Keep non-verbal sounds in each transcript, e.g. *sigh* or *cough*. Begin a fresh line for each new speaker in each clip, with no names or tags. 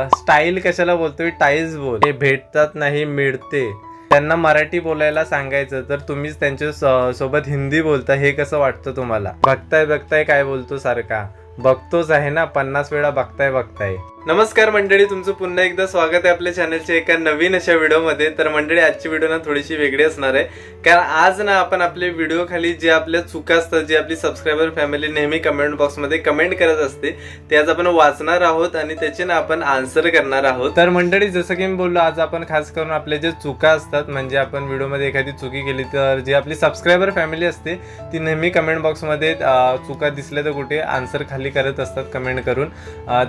Style कशाला बोलतोय? Ties बोल. हे भेटतात नाही मिळते. त्यांना मराठी बोलायला सांगायचं तर तुम्हीच त्यांच्यासोबत हिंदी बोलता हे कसं वाटतं तुम्हाला? बघताय बघताय काय बोलतो सारखा. बघतोच आहे ना पन्नास वेळा बघताय बघताय. नमस्कार मंडळी तुमचं पुन्हा एकदा स्वागत आहे आपल्या चॅनलच्या एका नवीन अशा व्हिडिओमध्ये तर मंडळी आजची व्हिडिओ ना थोडीशी वेगळी असणार आहे. कारण आज ना आपण आपले व्हिडिओ खाली जे आपल्या चुका असतात जे आपली सबस्क्रायबर फॅमिली नेहमी कमेंट बॉक्समध्ये कमेंट करत असते ते आज आपण वाचणार आहोत आणि त्याचे ना आपण आन्सर करणार आहोत. तर मंडळी जसं की मी बोललो आज आपण खास करून आपले जे चुका असतात म्हणजे आपण व्हिडिओमध्ये एखादी चुकी केली तर जी आपली सबस्क्रायबर फॅमिली असते ती नेहमी कमेंट बॉक्समध्ये चुका दिसल्या तर कुठे आन्सर खाली करत असतात कमेंट करून.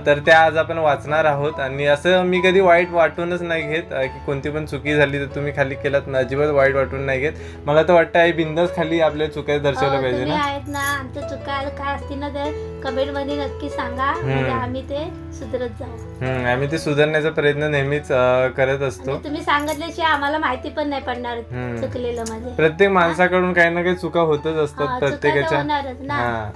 तर त्या आज आपण वाचणार आहोत. आणि असं मी कधी वाईट वाटूनच नाही घेत की कोणती पण चुकी झाली तर तुम्ही खाली केलात ना अजिबात वाईट वाटून नाही घेत. मला तर वाटतं आई बिंदास खाली आपल्या चुका दर्शवल्या
हो,
पाहिजे ना.
आहेत ना आमच्या चुका काय असतील ना ते कमेंटमध्ये नक्की सांगा. म्हणजे आम्ही ते सुधरत जाऊ.
हम्म, आम्ही ते सुधारण्याचा प्रयत्न नेहमीच अं, करत असतो.
आणि तुम्ही सांगितल्याशिवाय आम्हाला माहिती पण नाही पडणार
हम्म.
चुकलेलं म्हणजे.
प्रत्येक माणसाकडून काही ना काही चुका होतच असतात
हा, चुका तर
प्रत्येकाच्या.
होणारच ना.
हा.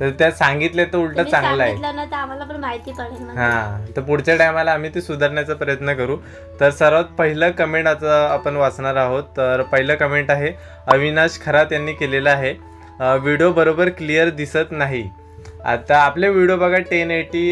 तर त्या सांगितले तर उलट
तुम्ही
चांगलं आहे.
सांगितलं ना तर आम्हाला पण माहिती पडेल म्हणजे.
हा तर पुढच्या टायमाला आम्ही ते सुधारण्याचा प्रयत्न करू. तर सर्वात पहिलं कमेंट आता आपण वाचणार आहोत. तर पहिलं कमेंट आहे अविनाश खरात यांनी केलेलं आहे व्हिडिओ बरोबर क्लिअर दिसत नाही. आता आपले व्हिडिओ बघा टेन एटी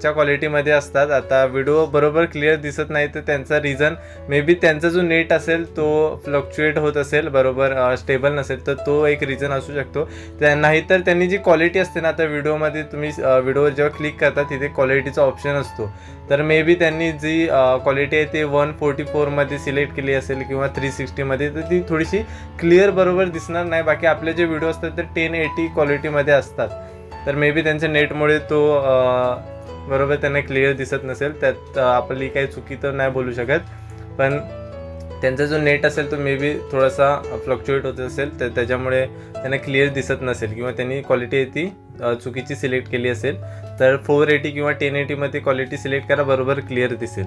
च्या क्वालिटीमध्ये असतात. आता व्हिडिओ बरोबर क्लिअर दिसत नाही तर त्यांचा रिझन मे बी त्यांचा जो नेट असेल तो फ्लक्च्युएट होत असेल बरोबर स्टेबल नसेल तर तो एक रिझन असू शकतो. त्या नाहीतर त्यांनी जी क्वालिटी असते ना आता व्हिडिओमध्ये तुम्ही व्हिडिओवर जेव्हा क्लिक करता तिथे क्वालिटीचा ऑप्शन असतो. तर मे बी त्यांनी जी क्वालिटी आहे ती वन फोर्टी फोरमध्ये सिलेक्ट केली असेल किंवा थ्री सिक्स्टीमध्ये तर ती थोडीशी क्लिअर बरोबर दिसणार नाही. बाकी आपले जे व्हिडिओ असतात ते टेन एटी क्वालिटीमध्ये असतात. तर मे बी त्यांच्या नेटमुळे तो बरोबर त्यांना क्लिअर दिसत नसेल. त्यात आपली काही चुकी तर नाही बोलू शकत. पण त्यांचा जो नेट असेल तो मे बी थोडासा फ्लक्च्युएट होत असेल. तर त्याच्यामुळे त्यांना क्लिअर दिसत नसेल किंवा त्यांनी क्वालिटी ती चुकीची सिलेक्ट केली असेल. तर फोर एटी किंवा टेन एटीमध्ये क्वालिटी सिलेक्ट करा बरोबर क्लिअर दिसेल.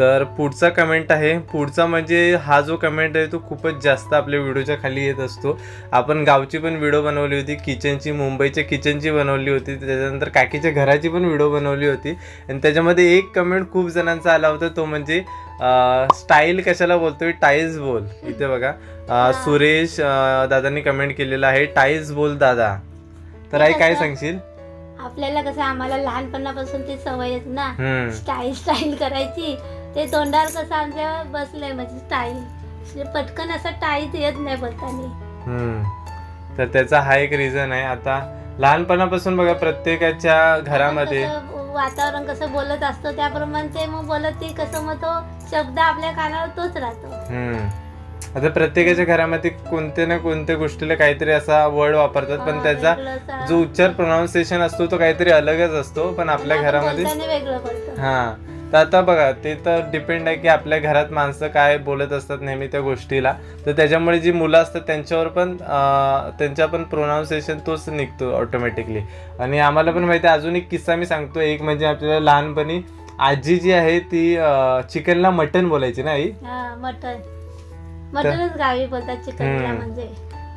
तर पुढचा कमेंट आहे. पुढचा म्हणजे हा जो कमेंट आहे तो खूपच जास्त आपल्या व्हिडिओच्या खाली येत असतो. आपण गावची पण व्हिडिओ बनवली होती किचनची मुंबईच्या किचनची बनवली होती. त्याच्यानंतर काकीच्या घराची पण व्हिडिओ बनवली होती. आणि त्याच्यामध्ये एक कमेंट खूप जणांचा आला होता तो म्हणजे स्टाईल कशाला बोलतोय? टाईल्स बोल इथे बघा. सुरेश दादांनी कमेंट केलेलं आहे टाईल्स बोल दादा. तर आई काय सांगशील?
आपल्याला कसं आम्हाला लहानपणापासून ती सवय आहे ना. स्टाईल स्टाईल करायची. ते तोंडावर कसं आमच्या बसलंय म्हणजे स्टाईल पटकन असं टाईच येत नाही बोलताना.
हम्म. तर त्याचा हा एक रिझन आहे. आता लहानपणापासून बघा प्रत्येकाच्या घरामध्ये
आपण कसं वातावरण कसं बोलत असतं त्याप्रमाणे ते मग बोलत ती कसं मग तो शब्द आपल्या कानावर तोच राहतो.
हम्म. आता प्रत्येकाच्या घरामध्ये कोणत्या ना कोणत्या गोष्टीला काहीतरी असा वर्ड वापरतात पण त्याचा
वेगळं असं.
जो उच्चार प्रोनाऊन्सिएशन असतो तो काहीतरी अलगच असतो पण आपल्या
आपण
घरामध्ये
बोलताना वेगळं
हा. तर आता बघा ते तर डिपेंड आहे की आपल्या घरात माणसं काय बोलत असतात नेहमी त्या गोष्टीला. तर त्याच्यामुळे जी मुलं असतात त्यांच्यावर पण त्यांच्या पण प्रोनाऊन्सिएशन तोच निघतो ऑटोमॅटिकली आणि आम्हाला पण माहिती आहे अजून एक किस्सा मी सांगतो. एक म्हणजे आपल्याला लहानपणी आजी जी आहे ती चिकनला मटन बोलायची ना आई?
हा मटन मटनच गावी बोलतात चिकनला. म्हणजे.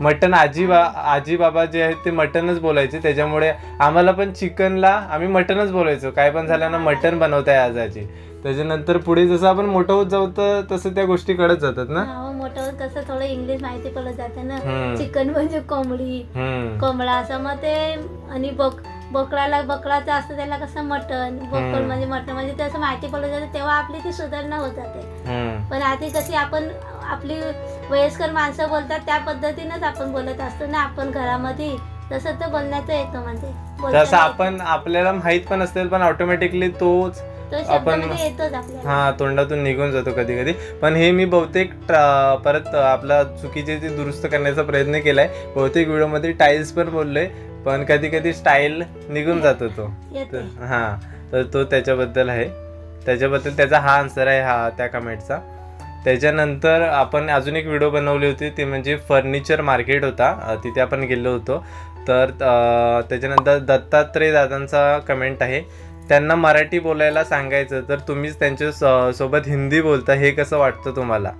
मटन आजी बा आजी बाबा जे आहेत ते मटनच बोलायचे. त्याच्यामुळे आम्हाला पण चिकनला आम्ही मटनच बोलायचो. काय पण झालं ना मटन बनवताय आज आजी. त्याच्यानंतर पुढे जसं आपण मोठं होत जाऊ तर तसं त्या गोष्टी कळत जातात ना?
हा, मग मोठं कसं थोडं इंग्लिश माहिती पडत जाते ना.
हम्म.
चिकन म्हणजे कोंबडी.
हम्म.
कोंबडा असं. मग ते आणि बोक बोकडाला बोकडाचं असतं त्याला कसं मटन बोकड
हम्म.
म्हणजे मटन म्हणजे ते असं माहिती पडत जाते तेव्हा आपली ती सुधारणा होत जाते.
हम्म.
पण आधी कशी आपण आपली वयस्कर माणसं बोलतात त्या पद्धतीनंच आपण बोलत असतो ना. आपण घरामध्ये तसं तर बोलण्याचं येतं म्हणजे. बोलताना
आपण आपल्याला माहीत पण असेल पण ऑटोमॅटिकली तोच आपण-
येतोच आपल्याला.
हा तोंडातून निघून जातो कधी कधी पण हे मी बहुतेक परत आपला चुकीचे ते दुरुस्त करण्याचा प्रयत्न केलाय. बहुतेक व्हिडिओमध्ये टाईल्स पण बोललोय पण कधी कधी स्टाईल निघून जातो तो. हा तर तो त्याच्याबद्दल आहे. त्याच्याबद्दल त्याचा हा आन्सर आहे हा त्या कमेंटचा त्याच्यानंतर आपण अजून एक व्हिडिओ बनवली होती ते म्हणजे फर्निचर मार्केट होता. तिथे आपण गेलो होतो. तर त्याच्यानंतर दत्तात्रय दादांचा कमेंट आहे. त्यांना मराठी बोलायला सांगायचं तर तुम्हीच त्यांच्या स- सोबत हिंदी बोलता हे कसं वाटतं तुम्हाला?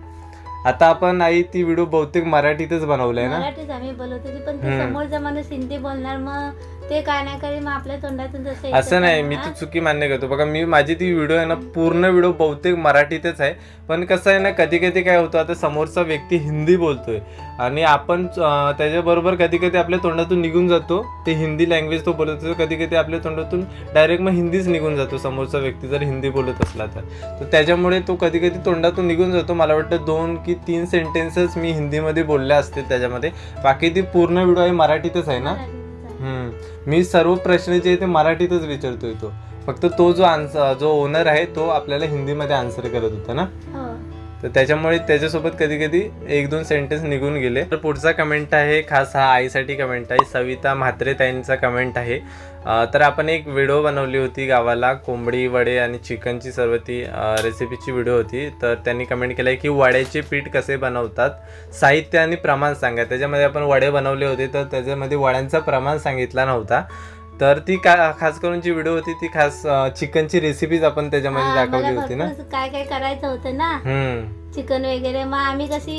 आता आपण आई ती व्हिडिओ बहुतेक मराठीतच बनवलाय ना?
मराठीच आम्ही बोलत होती पण. समोरचा माणूस हिंदी बोलणार मग ते करी मग आपल्या तोंडातून जसं
असं नाही मी ती चुकी मान्य करतो. बघा मी माझी ती व्हिडिओ आहे ना पूर्ण व्हिडिओ बहुतेक मराठीतच आहे. पण कसं आहे ना कधी कधी काय होतं आता समोरचा व्यक्ती हिंदी बोलतोय. आणि आपण अं, त्याच्याबरोबर कधी कधी आपल्या तोंडातून निघून जातो. ते हिंदी लँग्वेज तो बोलत असतो कधी कधी आपल्या तोंडातून डायरेक्ट मग हिंदीच निघून जातो समोरचा व्यक्ती जर हिंदी बोलत असला तर. तर त्याच्यामुळे तो कधी कधी तोंडातून निघून जातो. मला वाटतं दोन की तीन सेंटेन्सेस मी हिंदीमध्ये बोलले असतील त्याच्यामध्ये. बाकी ती पूर्ण व्हिडिओ आहे मराठीतच आहे ना. हम्म. मी सर्व प्रश्न जे आहे ते मराठीतच विचारतोय तो. फक्त तो जो आन्सर जो ओनर आहे तो आपल्याला हिंदीमध्ये आन्सर करत होता ना?
हो.
तर त्याच्यामुळे त्याच्यासोबत कधी कधी एक दोन सेंटेन्स निघून गेले. तर पुढचा कमेंट आहे खास हा आईसाठी कमेंट आहे सविता म्हात्रे ताईंचा कमेंट आहे. तर आपण एक व्हिडिओ बनवली होती गावाला कोंबडी वडे आणि चिकनची सर्व ती रेसिपीची व्हिडिओ होती. तर त्यांनी कमेंट केलं आहे की वड्याचे पीठ कसे बनवतात? साहित्य आणि प्रमाण सांगा. त्याच्यामध्ये आपण वडे बनवले होते तर त्याच्यामध्ये वड्यांचा प्रमाण सांगितला नव्हता. तर ती का खास करून जी व्हिडिओ होती ती खास चिकनची रेसिपीज आपण त्याच्यामध्ये दाखवली होती ना?
काय काय करायचं होतं ना? चिकन वगैरे. मग आम्ही कशी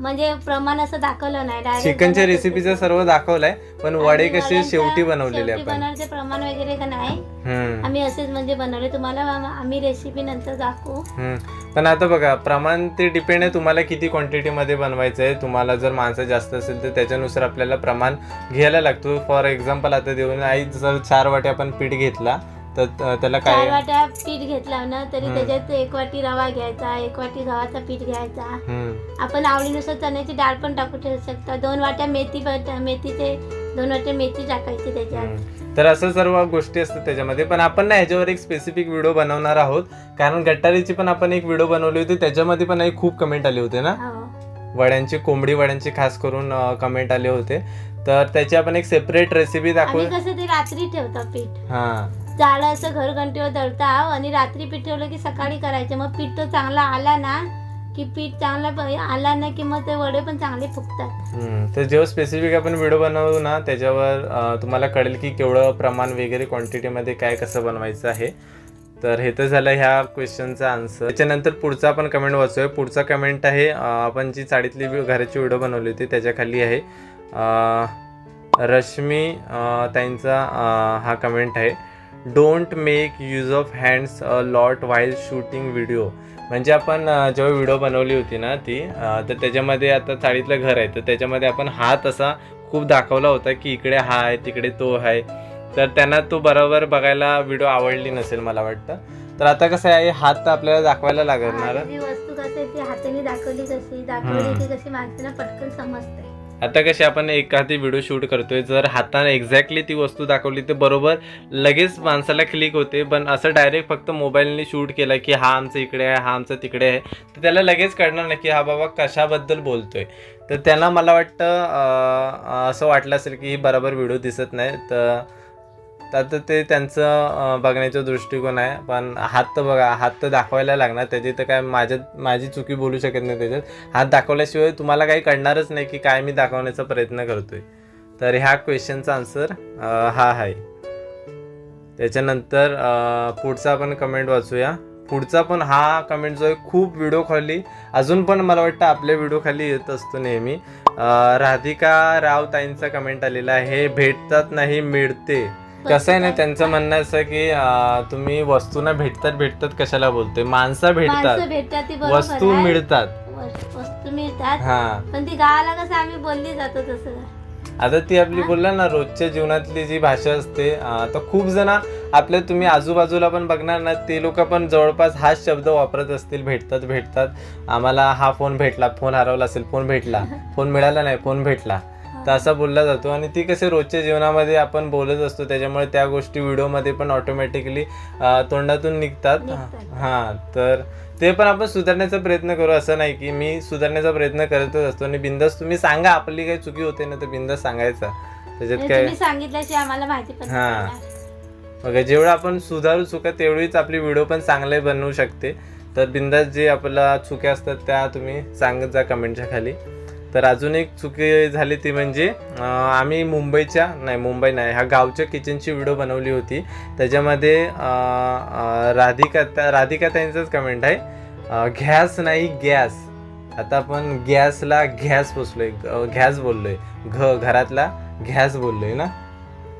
म्हणजे प्रमाण असं दाखवलं नाही. डायरेक्ट
चिकनच्या रेसिपीचं सर्व दाखवलंय पण वडे कसे शेवटी बनवलेले आपण?
बनवण्याचे प्रमाण वगैरे का नाही.
हम्म.
आम्ही असेच म्हणजे बनवले. तुम्हाला आम- आम्ही रेसिपी नंतर दाखवू.
हम्म. पण आता बघा प्रमाण ते डिपेंड आहे तुम्हाला किती क्वांटिटीमध्ये बनवायचं आहे. तुम्हाला जर माणसं जास्त असेल तर त्याच्यानुसार आपल्याला प्रमाण घ्यायला लागतो. फॉर एक्झाम्पल आता देऊन आई जर चार वाटे आपण पीठ घेतला तर त्याला
चार
काय
वाट्या पीठ घेतला ना तरी
हम्म.
त्याच्यात एक वाटी रवा घ्यायचा एक वाटी गव्हाचा पीठ घ्यायचा.
हम्म.
आपण आवडीनुसार चण्याची डाळ पण टाकू ठेवू शकता. दोन वाट्या मेथी बट- मेथीचे दोन वाट्या मेथी टाकायची त्याच्यात.
हम्म. तर असं सर्व गोष्टी असतात त्याच्यामध्ये. पण आपण ना ह्याच्यावर एक स्पेसिफिक व्हिडिओ बनवणार आहोत. कारण गट्टारीची पण आपण एक व्हिडिओ बनवली होती. त्याच्यामध्ये पण एक खूप कमेंट आले होते ना?
हो.
वड्यांची कोंबडी वड्यांची खास करून कमेंट आले होते. तर त्याची आपण एक सेपरेट रेसिपी दाखवू
कसं ते रात्री ठेवतो पीठ.
हा.
जाळं असं घरघंटीवर दळता आणि रात्री पीठ ठेवलं की सकाळी करायचं. मग पीठ तो चांगला आला ना की पीठ चांगला आला ना की मग ते वडे पण चांगले फुगतात.
तर जेव्हा स्पेसिफिक आपण व्हिडिओ बनवू ना त्याच्यावर तुम्हाला कळेल की केवढं प्रमाण वगैरे क्वांटिटीमध्ये काय कसं बनवायचं आहे. तर हे तर झालं ह्या क्वेश्चनचा आन्सर त्याच्यानंतर पुढचा आपण कमेंट वाचूया. पुढचा कमेंट आहे आपण जी चाळीतली घराची व्हिडिओ बनवली होती त्याच्याखाली आहे. रश्मी त्यांचा ताईंचा हा कमेंट आहे. Don't make use of hands a lot while shooting video म्हणजे आपण जेव्हा व्हिडिओ बनवली होती ना ती तर त्याच्यामध्ये आता चाळीतलं घर आहे तर त्याच्यामध्ये आपण हात असा खूप दाखवला होता की इकडे हा आहे तिकडे तो आहे. तर त्यांना तो बरोबर बघायला व्हिडिओ आवडली नसेल मला वाटतं. तर आता कसं आहे हात तर आपल्याला दाखवायला लागणार.
वस्तू आहे ती हाताने दाखवली कशी दाखवली. ती कशी माणसाला पटकन समजते.
आता कशी आपण एखादी व्हिडिओ शूट करतोय जर हाताने एक्झॅक्टली ती वस्तू दाखवली तर बरोबर लगेच माणसाला क्लिक होते. पण असं डायरेक्ट फक्त मोबाईलने शूट केलं की हा आमचं इकडे आहे हा आमचं तिकडे आहे तर त्याला लगेच कळणार नाही की हा बाबा कशाबद्दल बोलतोय. तर त्यांना मला वाटतं असं वाटलं असेल की ही बरोबर व्हिडिओ दिसत नाही. तर तर ते त्यांचं बघण्याचा दृष्टिकोन आहे. पण हात तर बघा हात तर दाखवायला लागणार. त्याची तर काय माझ्या माझी चुकी बोलू शकत नाही त्याच्यात. हात दाखवल्याशिवाय तुम्हाला काही कळणारच नाही की काय मी दाखवण्याचा प्रयत्न करतोय. तर ह्या क्वेश्चनचा आन्सर हा आहे. त्याच्यानंतर पुढचा आपण कमेंट वाचूया. पुढचा पण हा कमेंट जो आहे खूप व्हिडिओ खाली अजून पण मला वाटतं आपल्या व्हिडिओ खाली येत असतो नेहमी. राधिका राव ताईंचा कमेंट आलेला आहे भेटतात नाही मिळते. कसं आहे ना त्यांचं म्हणणं असं की अं, तुम्ही वस्तूना भेटतात भेटतात कशाला बोलतोय? माणसं भेटतात.
माणसं भेटतात ती बरोबर
वस्तू
आहे.
मिळतात.
वस- वस्तू मिळतात.
हा.
पण ती गावाला कसं आम्ही बोलली जातो तसं.
आता ती आपली बोलला ना रोजच्या जीवनातली जी भाषा असते अं, तर खूप जण आपल्या तुम्ही आजूबाजूला पण बघणार ना ते लोक पण जवळपास हाच शब्द वापरत असतील भेटतात भेटतात. आम्हाला हा फोन भेटला फोन हरवला असेल फोन भेटला. *laughs* फोन मिळाला नाही फोन भेटला. तर असा बोलला जातो. आणि ती कसे रोजच्या जीवनामध्ये आपण बोलत असतो त्याच्यामुळे त्या गोष्टी व्हिडिओमध्ये पण ऑटोमॅटिकली तोंडातून निघतात. हां तर ते पण आपण सुधारण्याचा प्रयत्न करू. असं नाही की मी सुधारण्याचा प्रयत्न करतच असतो. आणि बिंदास तुम्ही सांगा आपली काही चुकी होते ना तर बिंदास सांगायचा. त्याच्यात
म्हणजे
काय?
सांगितल्याशिवाय आम्हाला माहिती पण
हा. बघा जेवढं आपण सुधारू चुका तेवढीच आपली व्हिडिओ पण चांगले बनवू शकते. तर बिंदास जे आपल्या चुक्या असतात त्या तुम्ही सांगत जा कमेंटच्या खाली. तर अजून एक चुकी झाली ती म्हणजे आम्ही मुंबईच्या नाही मुंबई नाही ह्या गावच्या किचनची व्हिडिओ बनवली होती. त्याच्यामध्ये राधिका त्या राधिका त्यांचाच कमेंट आहे. गॅस नाही गॅस. आता आपण गॅसला गॅस पोचलोय. गॅस बोललोय. घ घरातला गॅस बोललोय ना?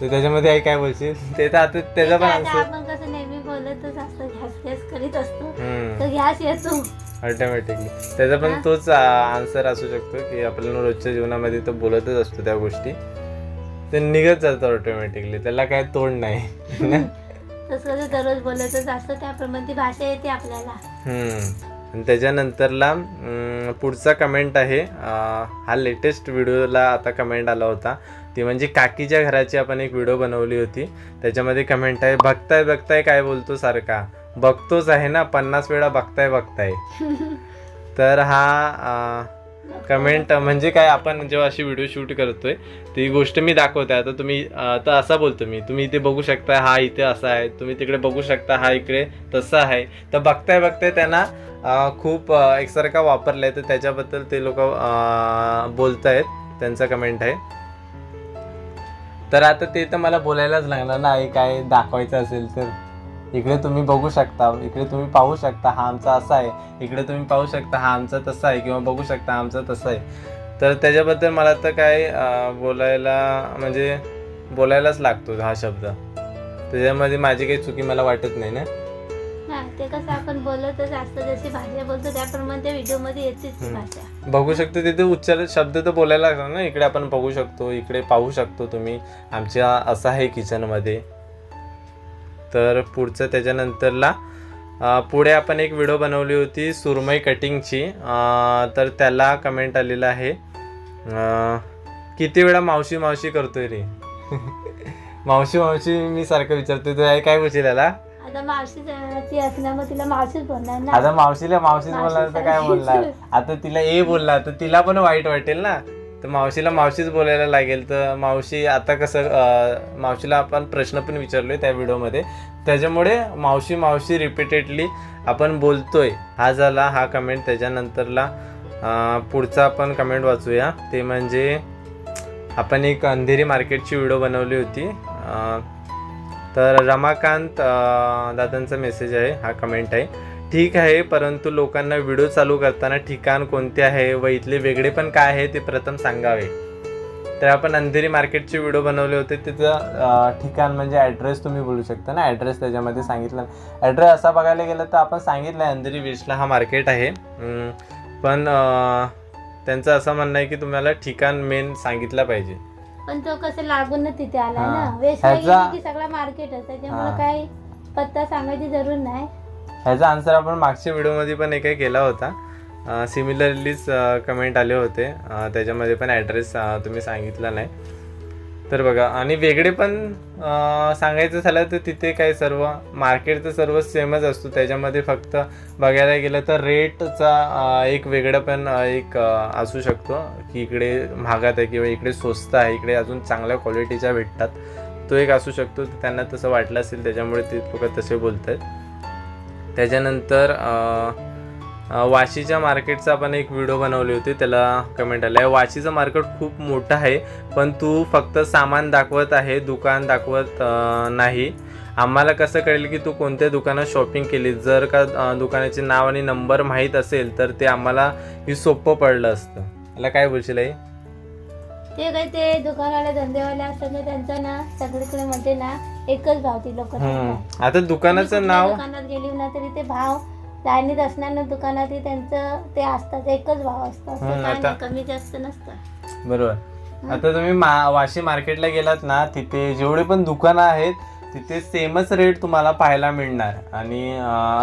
तर त्याच्यामध्ये आई काय बोलशील? *laughs* ते तर आता त्याचा पण आन्सर
आपण कसं नेहमी बोलतच असतो गॅस गॅस करीत असतो. तर येतो.
ऑटोमॅटिकली त्याचा पण. तोच आन्सर असू शकतो की आपल्याला रोजच्या जीवनामध्ये तो बोलतच असतो त्या गोष्टी. ते निघत जातं ऑटोमॅटिकली त्याला काय तोड नाही.
तसं कसं दररोज बोलतच असतो. त्याप्रमाणे ती भाषा येते आपल्याला.
आणि त्याच्यानंतरला पुढचा कमेंट आहे हा लेटेस्ट व्हिडिओला आता कमेंट आला होता. ती म्हणजे काकीच्या घराची आपण एक व्हिडिओ बनवली होती. त्याच्यामध्ये कमेंट आहे बघताय बघताय काय बोलतो सारखा. बघतोच आहे ना पन्नास वेळा बघताय बघताय. *laughs* तर हा कमेंट म्हणजे काय आपण जेव्हा अशी व्हिडिओ शूट करतोय ती गोष्ट मी दाखवते. आता तुम्ही तर असा बोलतो मी तुम्ही इथे बघू शकता हा इथे असा आहे तुम्ही तिकडे बघू शकता हा इकडे तसा आहे. तर बघताय बघताय त्यांना खूप एकसारखा वापरलाय. तर त्याच्याबद्दल ते लोक बोलतायत त्यांचा कमेंट आहे. तर आता ते तर मला बोलायलाच लागणार ना काय दाखवायचं असेल तर. इकडे तुम्ही बघू शकता इकडे तुम्ही पाहू शकता हा आमचा असा आहे. इकडे तुम्ही पाहू शकता हा आमचा तसा आहे किंवा बघू शकता आमचा तसा आहे. तर त्याच्याबद्दल मला तर काय बोलायला म्हणजे बोलायलाच लागतो हा शब्द. त्याच्यामध्ये माझी काही चुकी मला वाटत नाही ना?
हा ते कसं आपण बोलतच असतो जशी भाषा बोलतो त्याप्रमाणे येतेच
बघू शकतो तिथे उच्चार शब्द तर बोलायला लागणार ना? इकडे आपण बघू शकतो इकडे पाहू शकतो तुम्ही. आमच्या असं आहे किचनमध्ये तर पुढचं त्याच्यानंतरला पुढे आपण एक व्हिडिओ बनवली होती सुरमई कटिंगची. तर त्याला कमेंट आलेलं आहे. किती वेळा मावशी मावशी करतोय रे? *laughs* मावशी मावशी मी सारखं विचारतोय आई काय बोलशील याला
आता मावशी ती असणार मग तिला मावशीच बोलणार ना.
आता मावशीला मावशीच
मावशी
बोलणार तर काय. बोलणार? आता तिला ए बोलला तर तिला पण वाईट वाटेल ना? तर मावशीला मावशीच बोलायला लागेल. तर मावशी आता कसं मावशीला आपण प्रश्न पण विचारलोय त्या व्हिडिओमध्ये. त्याच्यामुळे मावशी मावशी रिपीटेडली आपण बोलतोय. हा झाला हा कमेंट त्याच्यानंतरला पुढचा आपण कमेंट वाचूया. ते म्हणजे आपण एक अंधेरी मार्केटची व्हिडिओ बनवली होती. तर रमाकांत दादांचा मेसेज आहे. हा कमेंट आहे. ठीक आहे परंतु लोकांना व्हिडिओ चालू करताना ठिकाण कोणते आहे व इथले वेगळे पण काय आहे ते प्रथम सांगावे. तर आपण अंधेरी मार्केटचे व्हिडिओ बनवले होते त्याचं ठिकाण म्हणजे ॲड्रेस तुम्ही बोलू शकता ना? ॲड्रेस त्याच्यामध्ये सांगितलं. ॲड्रेस असा बघायला गेलं तर आपण सांगितलं आहे अंधेरी वेस्टला हा मार्केट आहे. पण त्यांचं असं म्हणणं आहे की तुम्हाला ठिकाण मेन सांगितलं पाहिजे.
पण तो कसं लागून तिथे आला. ना? वेस्ट सगळा मार्केट. त्याच्यामुळे काही पत्ता सांगायची जरूर नाही.
ह्याचा आन्सर आपण मागच्या व्हिडिओमध्ये पण एक केला होता. सिमिलरलीच कमेंट आले होते. त्याच्यामध्ये पण ॲड्रेस तुम्ही सांगितला नाही. तर बघा आणि वेगळे पण सांगायचं झालं तर तिथे काय सर्व मार्केट तर सर्व सेमच असतो. त्याच्यामध्ये फक्त बघायला गेलं तर रेटचा एक वेगळं पण एक असू शकतो. की इकडे महागात आहे किंवा इकडे स्वस्त आहे इकडे अजून चांगल्या क्वालिटीच्या भेटतात. तो एक असू शकतो. त्यांना तसं वाटलं असेल त्याच्यामुळे ते लोक तसे बोलत आहेत त्याच्यानंतर वाशीच्या मार्केटचा आपण एक व्हिडिओ बनवली होती. त्याला कमेंट आला आहे वाशीचं मार्केट खूप मोठं आहे पण तू फक्त सामान दाखवत आहे दुकान दाखवत नाही. आम्हाला कसं कळेल की तू कोणत्या दुकानात शॉपिंग केली? जर का दुकानाचे नाव आणि नंबर माहीत असेल तर ते आम्हाला ही सोपं पडलं असतं. मला काय बोलशील आई?
ते काही ते दुकानवाले धंदेवाले असतात ना त्यांचं ना सगळीकडे म्हणते ना एकच भाव ती लोक
हम्म. आता दुकानाचं नाव?
दुकानात गेली ना तरी ते भाव लाईनीत असणार ना दुकानात त्यांचं ते असतात एकच भाव असतो असं
हम्म,
काय
आता-
नाही, कमी जास्त नसतं
बरोबर. आता तुम्ही मा वाशी मार्केटला गेलात ना तिथे जेवढे पण दुकानं आहेत तिथे सेमच रेट तुम्हाला पाहायला मिळणार. आणि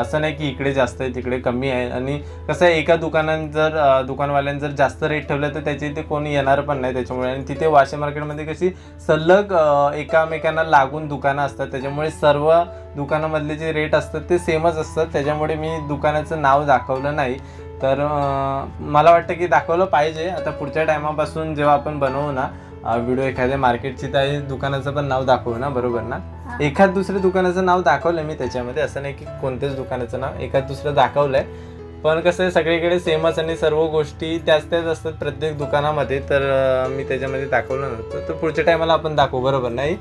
असं नाही की इकडे जास्त आहे तिकडे कमी आहे. आणि कसं आहे एका दुकानात जर दुकानवाल्यानं जर जास्त रेट ठेवलं तर त्याच्या इथे कोणी येणार पण नाही त्याच्यामुळे. आणि तिथे वाशी मार्केटमध्ये कशी सलग एकामेकांना लागून दुकानं असतात. त्याच्यामुळे सर्व दुकानामधले जे रेट असतात ते सेमच असतात. त्याच्यामुळे मी दुकानाचं नाव दाखवलं नाही. तर मला वाटतं की दाखवलं पाहिजे. आता पुढच्या टायमापासून जेव्हा आपण बनवू ना व्हिडिओ एखाद्या मार्केटची त्या दुकानाचं पण नाव दाखवू ना बरोबर ना? एखाद दुसऱ्या दुकानाचं नाव दाखवलं मी त्याच्यामध्ये. असं नाही की कोणत्याच दुकानाचं नाव एखाद दुसरं दाखवलंय. पण कसं आहे सगळीकडे सेमच आणि सर्व गोष्टी त्याच त्याच असतात प्रत्येक दुकानामध्ये. तर मी त्याच्यामध्ये दाखवलं नव्हतं. तर पुढच्या टायमाला आपण दाखवू बरोबर नाही?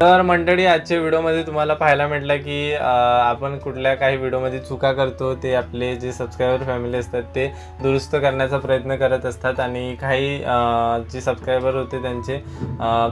तर मंडळी आजच्या व्हिडिओमध्ये तुम्हाला पाहायला भेटलं की आपण कुठल्या काही व्हिडिओमध्ये चुका करतो ते आपले जे सबस्क्रायबर फॅमिली असतात ते दुरुस्त करण्याचा प्रयत्न करत असतात आणि काही जे सबस्क्रायबर होते त्यांचे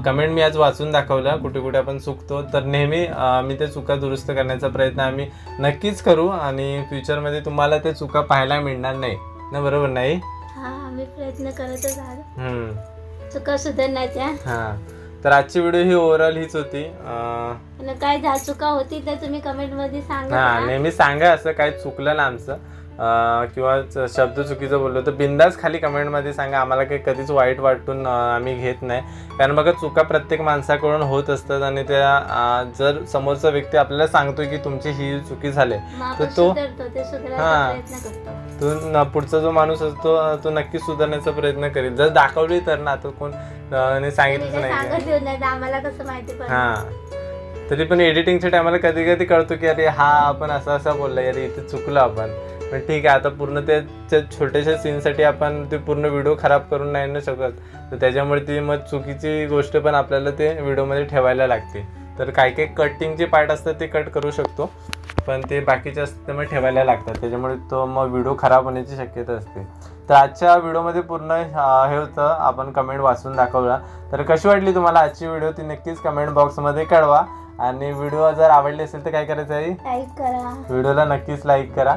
कमेंट मी आज वाचून दाखवलं कुठे कुठे आपण चुकतो. तर नेहमी मी ते चुका दुरुस्त करण्याचा प्रयत्न आम्ही नक्कीच करू आणि फ्युचरमध्ये तुम्हाला ते चुका पाहायला मिळणार नाही. ना बरोबर नाही?
हा आम्ही प्रयत्न करतच आहोत. चुका सुधारण्याच्या
हां. तर आजची व्हिडिओ ही ओव्हरऑल हीच होती. अं,
आणि काय झा चुका होती तर तुम्ही कमेंटमध्ये सांगा.
हा नेहमी सांगा असं काही चुकलं ना आमचं. किंवा शब्द चुकीचं बोललो तर बिंदास खाली कमेंटमध्ये सांगा. आम्हाला काही कधीच वाईट वाटून आम्ही घेत नाही. कारण बघा चुका प्रत्येक माणसाकडून होत असतात आणि त्या जर समोरचा व्यक्ती आपल्याला सांगतोय की तुमची ही चुकी झाली तर तो-
ते
हा. तो पुढचा जो माणूस असतो तो नक्कीच सुधारण्याचा प्रयत्न करेल. जर दाखवली तर ना तर कोण
काय
नाही?
सांगत आम्हाला कसं माहिती
हा. तरी पण एडिटिंगच्या टायमाला कधी कधी कळतो की अरे हा आपण असं असं बोललो अरे इथे चुकलो आपण. पण ठीक आहे आता पूर्ण ते त्या छोट्याशा सीनसाठी आपण ते पूर्ण व्हिडिओ खराब करून नाही ना शकत. तर त्याच्यामुळे ती मग चुकीची गोष्ट पण आपल्याला ते व्हिडिओमध्ये ठेवायला लागते. तर काही काही कटिंगचे पार्ट असतात ते कट करू शकतो. पण ते बाकीचे असतात ते मग ठेवायला लागतात. त्याच्यामुळे तो मग व्हिडिओ खराब होण्याची शक्यता असते. तर आजच्या व्हिडिओमध्ये पूर्ण हे होतं. आपण कमेंट वाचून दाखवला. तर कशी वाटली तुम्हाला आजची व्हिडिओ ती नक्कीच कमेंट बॉक्समध्ये कळवा. आणि व्हिडिओ जर आवडली असेल तर काय करायचं आहे
लाईक करा.
व्हिडिओला नक्कीच लाईक करा.